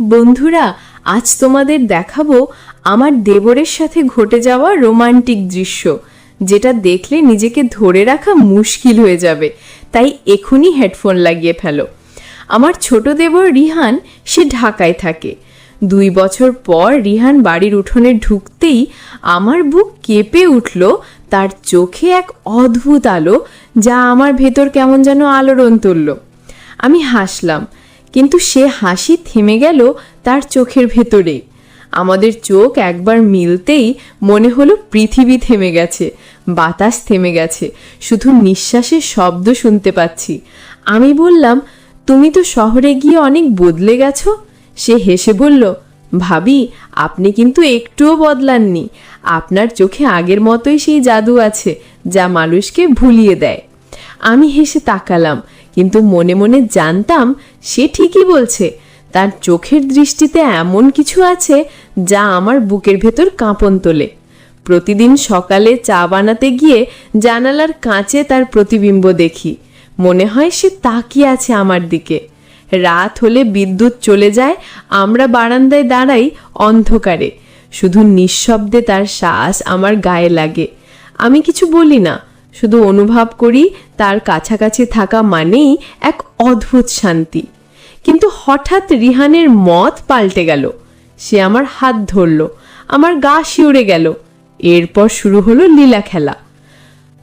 বন্ধুরা, আজ তোমাদের দেখাবো আমার দেবরের সাথে ঘটে যাওয়া রোমান্টিক দৃশ্য, যেটা দেখলে নিজেকে ধরে রাখা মুশকিল হয়ে যাবে। তাই এখনই হেডফোন লাগিয়ে ফেলো। আমার ছোট দেবর রিহান, সে ঢাকায় থাকে। দুই বছর পর রিহান বাড়ির উঠোনে ঢুকতেই আমার বুক কেঁপে উঠল, তার চোখে এক অদ্ভুত আলো, যা আমার ভেতর কেমন যেন আলোড়ন তুলল। আমি হাসলাম কিন্তু সে হাসি থেমে গেল তার চোখের ভেতরে। আমাদের চোখ একবার মিলতেই মনে হলো পৃথিবী থেমে গেছে, বাতাস থেমে গেছে, শুধু নিঃশ্বাসের শব্দ শুনতে পাচ্ছি। আমি বললাম, তুমি তো শহরে গিয়ে অনেক বদলে গেছো? সে হেসে বলল, ভাবি, আপনি কিন্তু একটুও বদলাননি। আপনার চোখে আগের মতোই সেই জাদু আছে, যা মানুষকে ভুলিয়ে দেয়। আমি হেসে তাকালাম কিন্তু মনে মনে জানতাম সে ঠিকই বলছে। তার চোখের দৃষ্টিতে এমন কিছু আছে যা আমার বুকের ভেতর কাঁপন তোলে। প্রতিদিন সকালে চা বানাতে গিয়ে জানালার কাঁচে তার প্রতিবিম্ব দেখি। মনে হয় সে তাকিয়ে আছে আমার দিকে। রাত হলে বিদ্যুৎ চলে যায়, আমরা বারান্দায় দাঁড়াই অন্ধকারে। শুধু নিঃশব্দে তার শ্বাস আমার গায়ে লাগে। আমি কিছু বলি না। শুধু অনুভব করি, তার কাছাকাছি থাকা মানেই এক অদ্ভুত শান্তি। কিন্তু হঠাৎ রিহানের মত পাল্টে গেল। সে আমার হাত ধরল, আমার গা শিউরে গেল। এরপর শুরু হলো লীলা খেলা।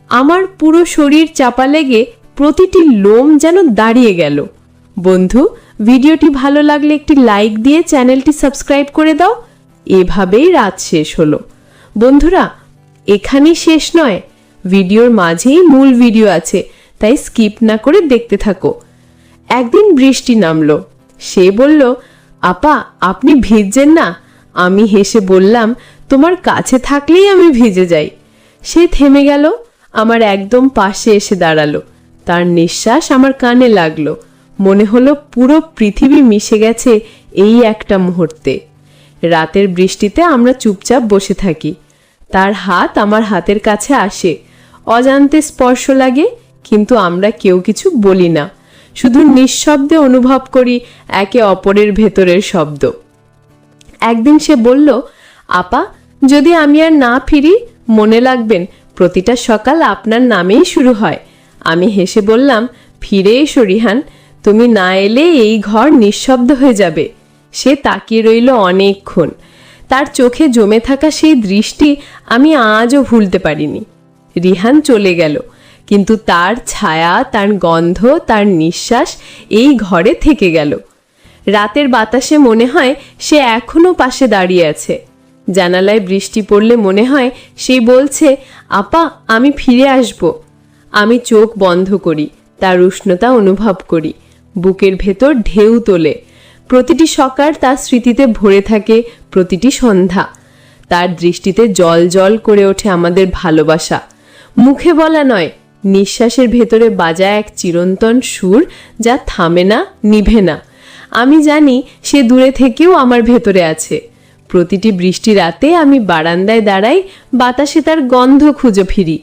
আমার পুরো শরীর চাপা লেগে প্রতিটি লোম যেন দাঁড়িয়ে গেল। বন্ধু, ভিডিওটি ভালো লাগলে একটি লাইক দিয়ে চ্যানেলটি সাবস্ক্রাইব করে দাও। এভাবেই রাত শেষ হলো। বন্ধুরা, এখানেই শেষ নয়। ভিডিওর মাঝেই মূল ভিডিও আছে, তাই স্কিপ না করে দেখতে থাকো। একদিন বৃষ্টি নামলো। সে বলল, আপা, আপনি ভিজছেন না? আমি হেসে বললাম, তোমার কাছে থাকলেই আমি ভিজে যাই। সে থেমে গেল, আমার একদম পাশে এসে দাঁড়াল। তার নিঃশ্বাস আমার কানে লাগল। মনে হলো পুরো পৃথিবী মিশে গেছে এই একটা মুহূর্তে। রাতের বৃষ্টিতে আমরা চুপচাপ বসে থাকি। তার হাত আমার হাতের কাছে আসে। অজান্তে স্পর্শ লাগে, কিন্তু আমরা কেউ কিছু বলি না। শুধু নিঃশব্দে অনুভব করি একে অপরের ভেতরের শব্দ। একদিন সে বলল, আপা, যদি আমি আর না ফিরি, মনে লাগবেন, প্রতিটা সকাল আপনার নামেই শুরু হয় আমি হেসে বললাম, ফিরে এসো, রিহান, তুমি না এলে এই ঘর নিঃশব্দ হয়ে যাবে সে তাকিয়ে রইল অনেকক্ষণ। তার চোখে জমে থাকা সেই দৃষ্টি আমি আজও ভুলতে পারিনি। রিহান চলে গেল। কিন্তু তার ছায়া, তার গন্ধ, তার নিঃশ্বাস এই ঘরে থেকে গেল। রাতের বাতাসে মনে হয় সে এখনও পাশে দাঁড়িয়ে আছে। জানালায় বৃষ্টি পড়লে মনে হয় সে বলছে, আপা, আমি ফিরে আসব। আমি চোখ বন্ধ করি, তার উষ্ণতা অনুভব করি। বুকের ভেতর ঢেউ তোলে। প্রতিটি সকার তার স্মৃতিতে ভরে থাকে, প্রতিটি সন্ধ্যা। তার দৃষ্টিতে জল জল করে ওঠে আমাদের ভালোবাসা। মুখে বলা নয়, নিঃশ্বাসের ভেতরে বাজায় এক চিরন্তন সুর যা থামে না, নিভে না। আমি জানি সে দূরে থেকেও আমার ভেতরে আছে। প্রতিটি বৃষ্টি রাতে আমি বারান্দায় দাঁড়াই, বাতাসে তার গন্ধ খুঁজে ফিরি।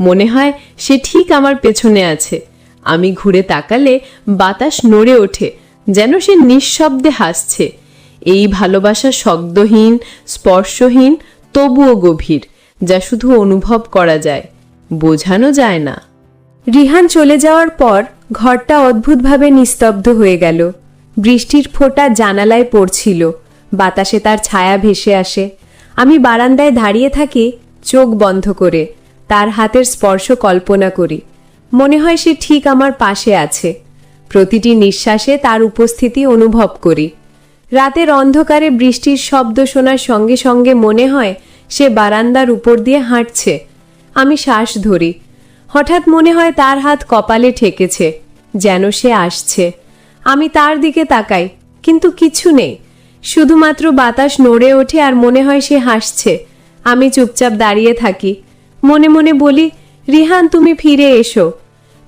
মনে হয় সে ঠিক আমার পেছনে আছে। আমি ঘুরে তাকালে বাতাস নড়ে ওঠে, যেন সে নিঃশব্দে হাসছে। এই ভালোবাসা শব্দহীন, স্পর্শহীন, তবুও গভীর, যা শুধু অনুভব করা যায়। বোঝানো যায় না। রিহান চলে যাওয়ার পর ঘরটা অদ্ভুতভাবে নিস্তব্ধ হয়ে গেল। বৃষ্টির ফোঁটা জানালায় পড়ছিল। বাতাসে তার ছায়া ভেসে আসে। আমি বারান্দায় দাঁড়িয়ে থাকি চোখ বন্ধ করে, তার হাতের স্পর্শ কল্পনা করি। মনে হয় সে ঠিক আমার পাশে আছে। প্রতিটি নিঃশ্বাসে তার উপস্থিতি অনুভব করি। রাতের অন্ধকারে বৃষ্টির শব্দ শোনার সঙ্গে সঙ্গে মনে হয় সে বারান্দার উপর দিয়ে হাঁটছে। আমি শ্বাস ধরি। হঠাৎ মনে হয় তার হাত কপালে ঠেকেছে, যেন সে আসছে। আমি তার দিকে তাকাই, কিন্তু কিছু নেই। শুধুমাত্র বাতাস নড়ে ওঠে আর মনে হয় সে হাসছে। আমি চুপচাপ দাঁড়িয়ে থাকি। মনে মনে বলি, রিহান, তুমি ফিরে এসো।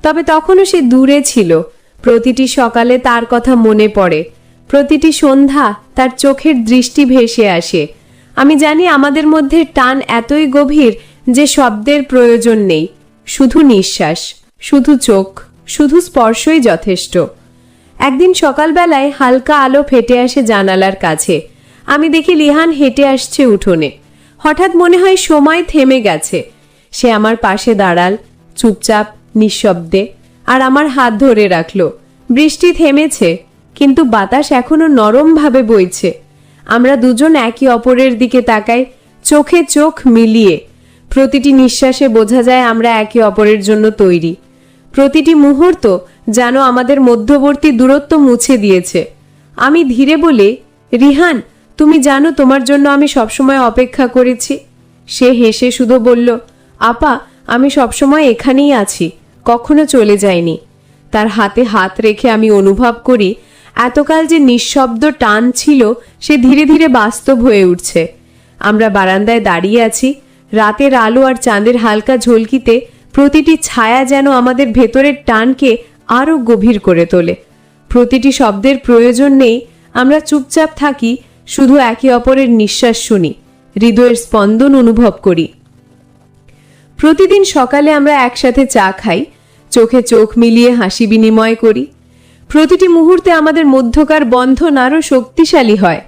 তবে তখনও সে দূরে ছিল। প্রতিটি সকালে তার কথা মনে পড়ে। প্রতিটি সন্ধ্যা তার চোখের দৃষ্টি ভেসে আসে। আমি জানি আমাদের মধ্যে টান এতই গভীর যে শব্দের প্রয়োজন নেই, শুধু নিঃশ্বাস, শুধু চোখ, শুধু স্পর্শই যথেষ্ট। একদিন সকালবেলায় হালকা আলো ফেটে আসে জানালার কাছে। আমি দেখি লিহান হেঁটে আসছে উঠোনে। হঠাৎ মনে হয় সময় থেমে গেছে। সে আমার পাশে দাঁড়াল, চুপচাপ, নিঃশব্দে, আর আমার হাত ধরে রাখল। বৃষ্টি থেমেছে, কিন্তু বাতাস এখনও নরমভাবে বইছে। আমরা দুজন একে অপরের দিকে তাকাই, চোখে চোখ মিলিয়ে। প্রতিটি নিঃশ্বাসে বোঝা যায় আমরা একে অপরের জন্য তৈরি। প্রতিটি মুহূর্ত যেন আমাদের মধ্যবর্তী দূরত্ব মুছে দিয়েছে। আমি ধীরে বলে, রিহান, তুমি জানো তোমার জন্য আমি সবসময় অপেক্ষা করেছি? সে হেসে শুধু বলল, আপা, আমি সবসময় এখানেই আছি, কখনো চলে যাইনি। তার হাতে হাত রেখে আমি অনুভব করি, এতকাল যে নিঃশব্দ টান ছিল সে ধীরে ধীরে বাস্তব হয়ে উঠছে। আমরা বারান্দায় দাঁড়িয়ে আছি রাতের আলো আর চাঁদের হালকা ঝলকিতে প্রতিটি ছায়া যেন আমাদের ভেতরের টানকে আরও গভীর করে তোলে। প্রতিটি শব্দের প্রয়োজন নেই, আমরা চুপচাপ থাকি, শুধু একে অপরের নিঃশ্বাস শুনি, হৃদয়ের স্পন্দন অনুভব করি। প্রতিদিন সকালে আমরা একসাথে চা খাই, চোখে চোখ মিলিয়ে হাসি বিনিময় করি। প্রতিটি মুহূর্তে আমাদের মধ্যকার বন্ধন আরও শক্তিশালী হয়।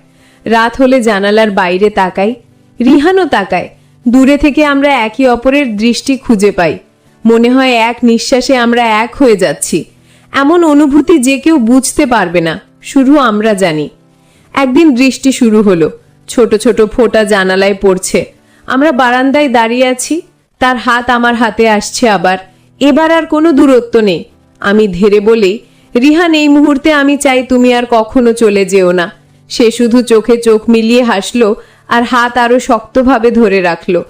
রাত হলে জানালার বাইরে তাকাই, রিহানও তাকায় দূরে থেকে আমরা একে অপরের দৃষ্টি খুঁজে পাই। মনে হয় এক নিঃশ্বাসে আমরা এক হয়ে যাচ্ছি। এমন অনুভূতি যে কেউ বুঝতে পারবে না। শুধু আমরা জানি। একদিন বৃষ্টি শুরু হলো। ছোট ছোট ফোঁটা জানালায় পড়ছে। আমরা বারান্দায় দাঁড়িয়ে আছি। তার হাত আমার হাতে আসছে আবার। এবার আর কোনো দূরত্ব নেই। আমি ধীরে বলেই রিহান, এই মুহূর্তে আমি চাই তুমি আর কখনো চলে যেও না। সে শুধু চোখে চোখ মিলিয়ে হাসলো আর হাত আরও শক্তভাবে ধরে রাখল।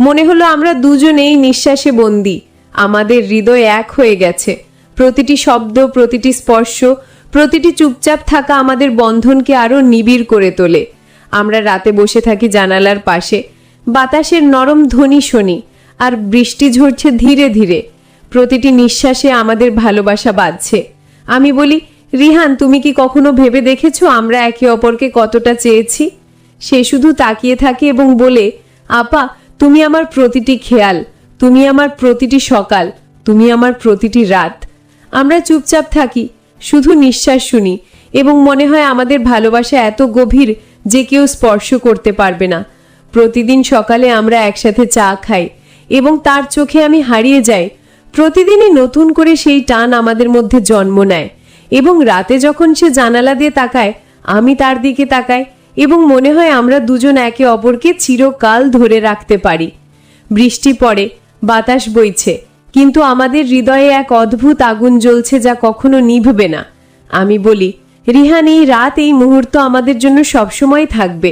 মনে হলো আমরা দুজনেই নিঃশ্বাসে বন্দি। আমাদের হৃদয় এক হয়ে গেছে। প্রতিটি শব্দ, প্রতিটি স্পর্শ, প্রতিটি চুপচাপ থাকা আমাদের বন্ধনকে আরও নিবিড় করে তোলে। আমরা রাতে বসে থাকি জানালার পাশে। বাতাসের নরম ধ্বনি শুনি আর বৃষ্টি ঝরছে ধীরে ধীরে। প্রতিটি নিঃশ্বাসে আমাদের ভালোবাসা বাঁধছে। আমি বলি, রিহান, তুমি কি কখনো ভেবে দেখেছ আমরা একে অপরকে কতটা চেয়েছি? সে শুধু তাকিয়ে থাকে এবং বলে, আপা, তুমি আমার প্রতিটি খেয়াল, তুমি আমার প্রতিটি সকাল, তুমি আমার প্রতিটি রাত। আমরা চুপচাপ থাকি, শুধু নিঃশ্বাস শুনি এবং মনে হয় আমাদের ভালোবাসা এত গভীর যে কেউ স্পর্শ করতে পারবে না। প্রতিদিন সকালে আমরা একসাথে চা খাই এবং তার চোখে আমি হারিয়ে যাই। প্রতিদিনই নতুন করে সেই টান আমাদের মধ্যে জন্ম নেয় এবং রাতে যখন সে জানালা দিয়ে তাকায়, আমি তার দিকে তাকাই এবং মনে হয় আমরা দুজন একে অপরকে চিরকাল ধরে রাখতে পারি। বৃষ্টি পড়ে, বাতাস বইছে, কিন্তু আমাদের হৃদয়ে এক অদ্ভুত আগুন জ্বলছে যা কখনো নিভবে না। আমি বলি, রিহান, এই রাত, এই মুহূর্ত আমাদের জন্য সবসময় থাকবে।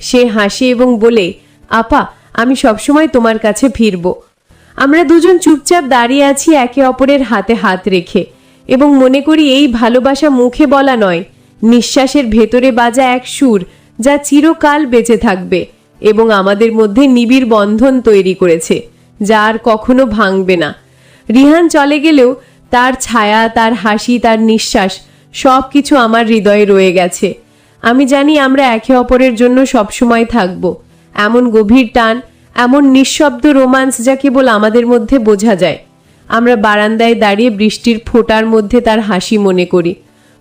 সে হাসে এবং বলে, আপা, আমি সবসময় তোমার কাছে ফিরব। আমরা দুজন চুপচাপ দাঁড়িয়ে আছি একে অপরের হাতে হাত রেখে এবং মনে করি, এই ভালোবাসা মুখে বলা নয়, নিঃশ্বাসের ভেতরে বাজা এক সুর যা চিরকাল বেঁচে থাকবে এবং আমাদের মধ্যে নিবিড় বন্ধন তৈরি করেছে, যা আর কখনো ভাঙবে না। রিহান চলে গেলেও তার ছায়া, তার হাসি, তার নিঃশ্বাস সব কিছু আমার হৃদয়ে রয়ে গেছে। আমি জানি আমরা একে অপরের জন্য সবসময় থাকব। এমন গভীর টান, এমন নিঃশব্দ রোমান্স যা কেবল আমাদের মধ্যে বোঝা যায়। আমরা বারান্দায় দাঁড়িয়ে বৃষ্টির ফোঁটার মধ্যে তার হাসি মনে করি।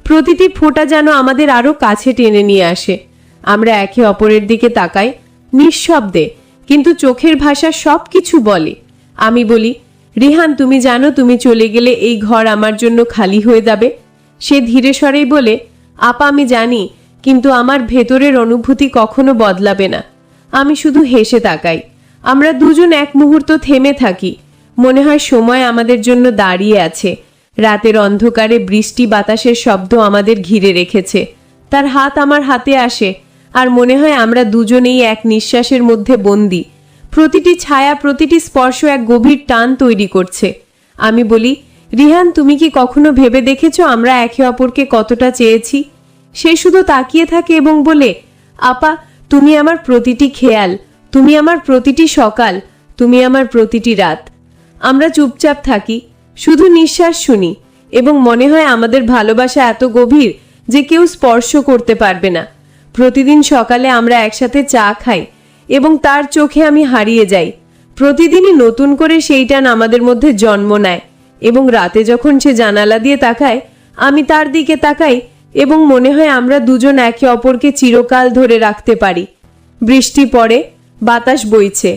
প্রতিটি ফোঁটা যেন আমাদের আরও কাছে টেনে নিয়ে আসে। আমরা একে অপরের দিকে তাকাই, নিঃশব্দে, কিন্তু চোখের ভাষা সব কিছু বলে। আমি বলি, রিহান, তুমি জানো তুমি চলে গেলে এই ঘর আমার জন্য খালি হয়ে যাবে? সে ধীরে স্বরেই বলে, আপা, আমি জানি, কিন্তু আমার ভেতরের অনুভূতি কখনো বদলাবে না। আমি শুধু হেসে তাকাই। আমরা দুজন এক মুহূর্ত থেমে থাকি। মনে হয় সময় আমাদের জন্য দাঁড়িয়ে আছে। রাতের অন্ধকারে বৃষ্টি বাতাসের শব্দ আমাদের ঘিরে রেখেছে। তার হাত আমার হাতে আসে। আর মনে হয় আমরা দুজনেই এক নিঃশ্বাসের মধ্যে বন্দি। প্রতিটি ছায়া, প্রতিটি স্পর্শ এক গভীর টান তৈরি করছে। আমি বলি, রিহান, তুমি কি কখনো ভেবে দেখেছ আমরা একে অপরকে কতটা চেয়েছি? সে শুধু তাকিয়ে থাকে এবং বলে, আপা, তুমি আমার প্রতিটি খেয়াল, তুমি আমার প্রতিটি সকাল, তুমি আমার প্রতিটি রাত। আমরা চুপচাপ থাকি, শুধু নিঃশ্বাস শুনি এবং মনে হয় আমাদের ভালোবাসা এত গভীর যে কেউ স্পর্শ করতে পারবে না। প্রতিদিন সকালে আমরা একসাথে চা খাই এবং তার চোখে আমি হারিয়ে যাই। প্রতিদিনই নতুন করে সেই টান আমাদের মধ্যে জন্ম নেয় এবং রাতে যখন সে জানালা দিয়ে তাকায়, আমি তার দিকে তাকাই এবং মনে হয় আমরা দুজন একে অপরকে চিরকাল ধরে রাখতে পারি। বৃষ্টি পড়ে, বাতাস বইছে,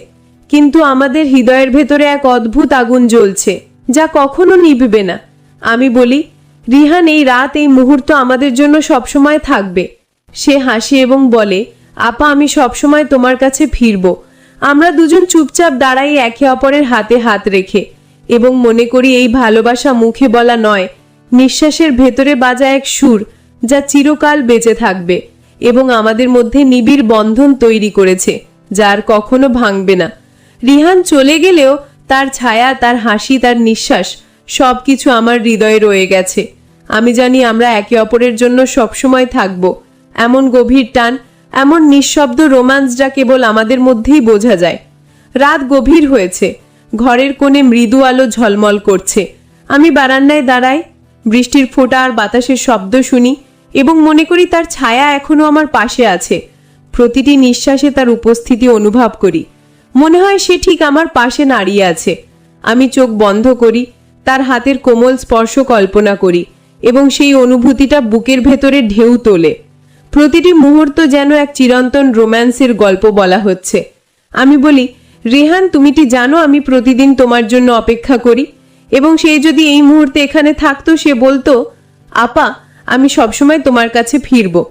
কিন্তু আমাদের হৃদয়ের ভেতরে এক অদ্ভুত আগুন জ্বলছে, যা কখনো নিভবে না। আমি বলি, রিহান, এই রাত, এই মুহূর্ত আমাদের জন্য সবসময় থাকবে। সে হাসি এবং বলে, আপা, আমি সবসময় তোমার কাছে ফিরব। আমরা দুজন চুপচাপ দাঁড়াই একে অপরের হাতে হাত রেখে এবং মনে করি এই ভালোবাসা মুখে বলা নয়, নিঃশ্বাসের ভেতরে বাজা এক সুর যা চিরকাল বেঁচে থাকবে এবং আমাদের মধ্যে নিবিড় বন্ধন তৈরি করেছে যার কখনো ভাঙবে না। রিহান চলে গেলেও তার ছায়া, তার হাসি, তার নিঃশ্বাস সবকিছু আমার হৃদয়ে রয়ে গেছে। আমি জানি আমরা একে অপরের জন্য সবসময় থাকব। এমন গভীর টান, এমন নিঃশব্দ রোমান্স যা কেবল আমাদের মধ্যেই বোঝা যায়। রাত গভীর হয়েছে, ঘরের কোণে মৃদু আলো ঝলমল করছে। আমি বারান্দায় দাঁড়াই, বৃষ্টির ফোঁটা আর বাতাসের শব্দ শুনি এবং মনে করি তার ছায়া এখনও আমার পাশে আছে। প্রতিটি নিঃশ্বাসে তার উপস্থিতি অনুভব করি। মনে হয় সে ঠিক আমার পাশে দাঁড়িয়ে আছে। আমি চোখ বন্ধ করি, তার হাতের কোমল স্পর্শ কল্পনা করি এবং সেই অনুভূতিটা বুকের ভেতরে ঢেউ তোলে। প্রতিটি মুহূর্ত যেন এক চিরন্তন রোম্যান্সের গল্প বলা হচ্ছে। আমি বলি, রেহান, তুমি কি জানো আমি প্রতিদিন তোমার জন্য অপেক্ষা করি? এবং সে যদি এই মুহূর্তে এখানে থাকতো, সে বলতো, আপা, আমি সবসময় তোমার কাছে ফিরব।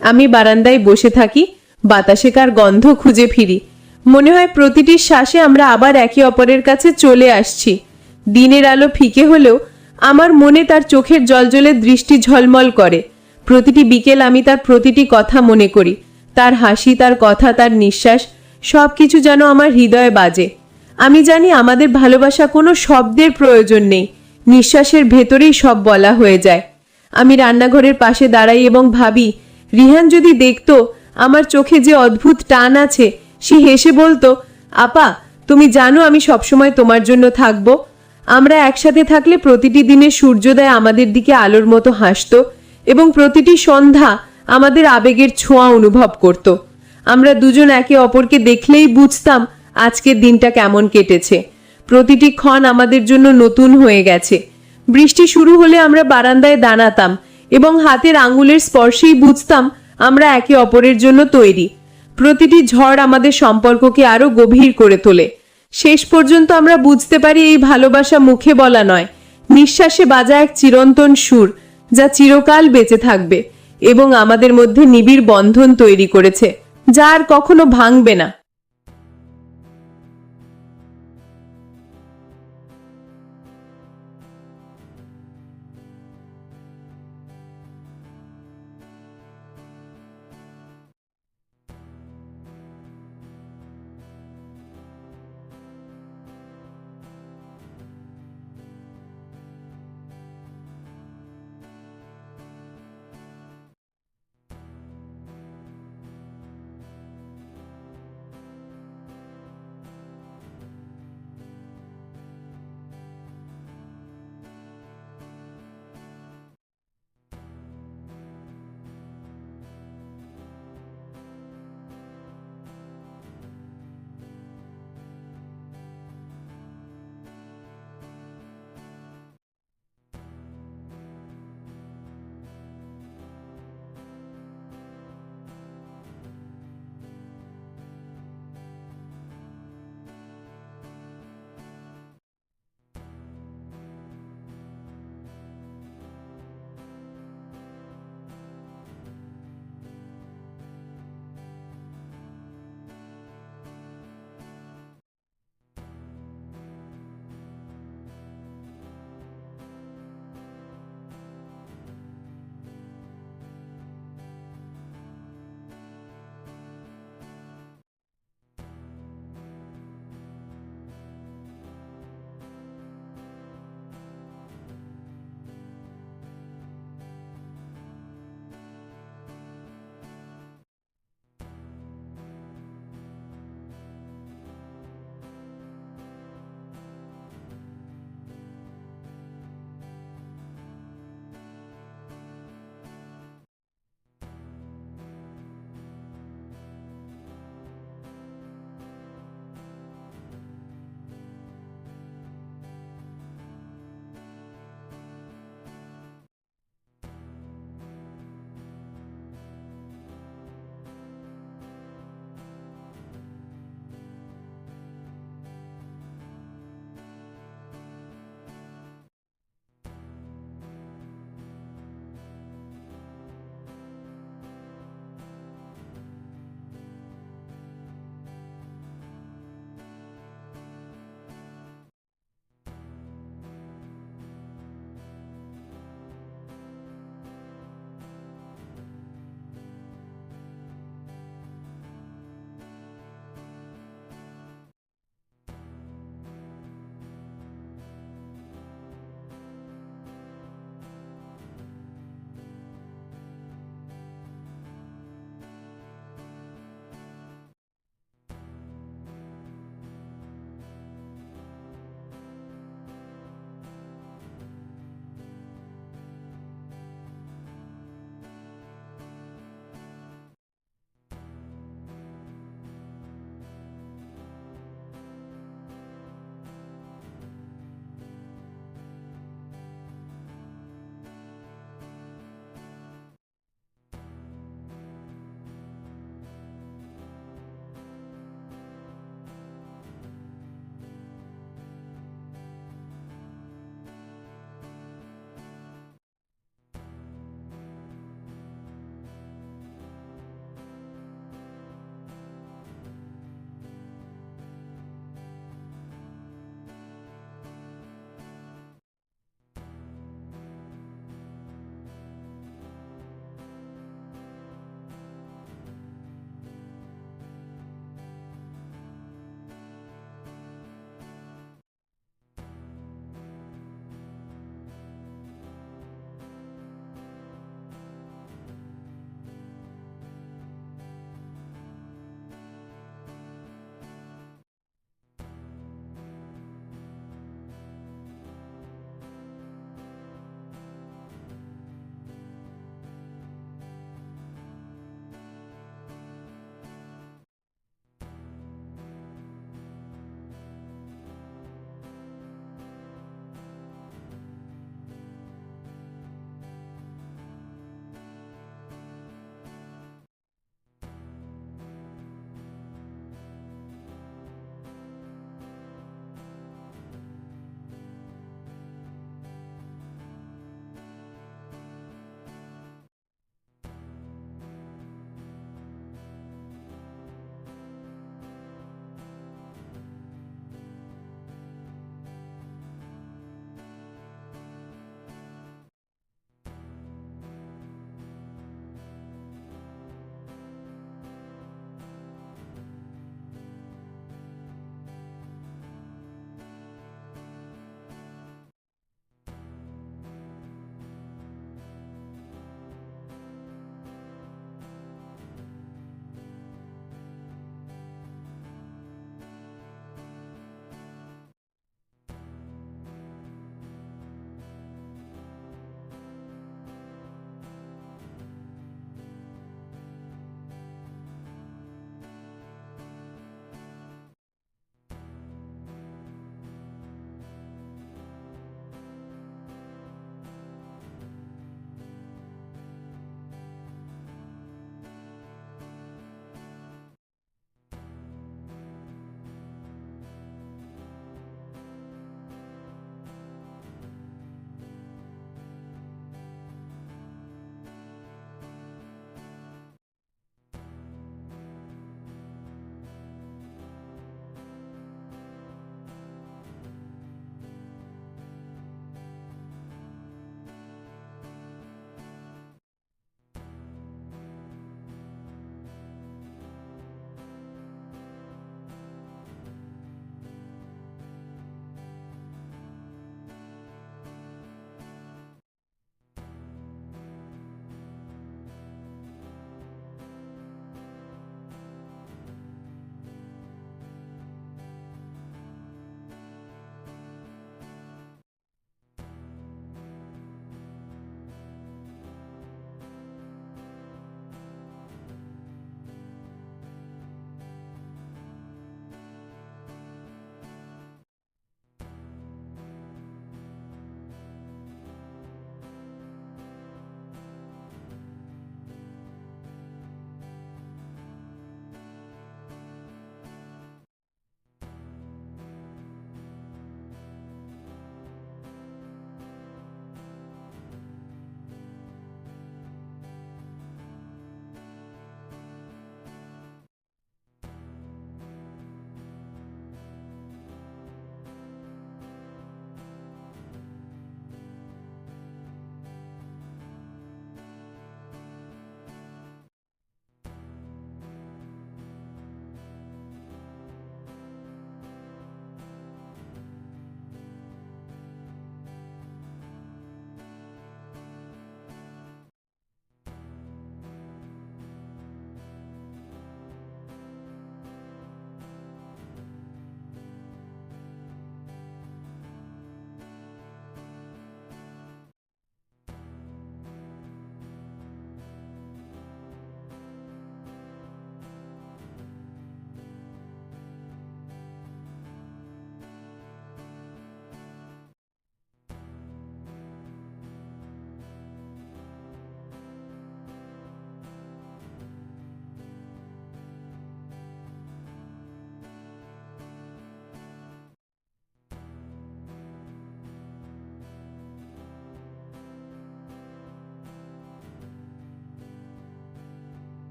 আমি বারান্দায় বসে থাকি, বাতাসে কার গন্ধ খুঁজে ফিরি। মনে হয় প্রতিটি শ্বাসে আমরা আবার একে অপরের কাছে চলে আসছি। দিনের আলো ফিকে হলেও আমার মনে তার চোখের জলজলের দৃষ্টি ঝলমল করে। প্রতিটি বিকেল আমি তার প্রতিটি কথা মনে করি। তার হাসি, তার কথা, তার নিঃশ্বাস সব কিছু যেন আমার হৃদয়ে বাজে। আমি জানি আমাদের ভালোবাসা কোনো শব্দের প্রয়োজন নেই। নিঃশ্বাসের ভেতরেই সব বলা হয়ে যায়। আমি রান্নাঘরের পাশে দাঁড়াই এবং ভাবি, রিহান যদি দেখতো আমার চোখে যে অদ্ভুত টান আছে, সে হেসে বলতো, আপা, তুমি জানো আমি সবসময় তোমার জন্য থাকব। আমরা একসাথে থাকলে প্রতিটি দিনের সূর্যোদয় আমাদের দিকে আলোর মতো হাসতো। এবং প্রতিটি সন্ধ্যা আমাদের আবেগের ছোঁয়া অনুভব করত। আমরা দুজন একে অপরকে দেখলেই বুঝতাম আজকের দিনটা কেমন কেটেছে। প্রতিটি ক্ষণ আমাদের জন্য নতুন হয়ে গেছে। বৃষ্টি শুরু হলে আমরা বারান্দায় দাঁড়াতাম এবং হাতের আঙুলের স্পর্শেই বুঝতাম আমরা একে অপরের জন্য তৈরি। প্রতিটি ঝড় আমাদের সম্পর্ককে আরও গভীর করে তোলে। শেষ পর্যন্ত আমরা বুঝতে পারি এই ভালোবাসা মুখে বলা নয়। নিঃশ্বাসে বাজা এক চিরন্তন সুর। যা চিরকাল বেঁচে থাকবে এবং আমাদের মধ্যে নিবিড় বন্ধন তৈরি করেছে, যা আর কখনো ভাঙবে না।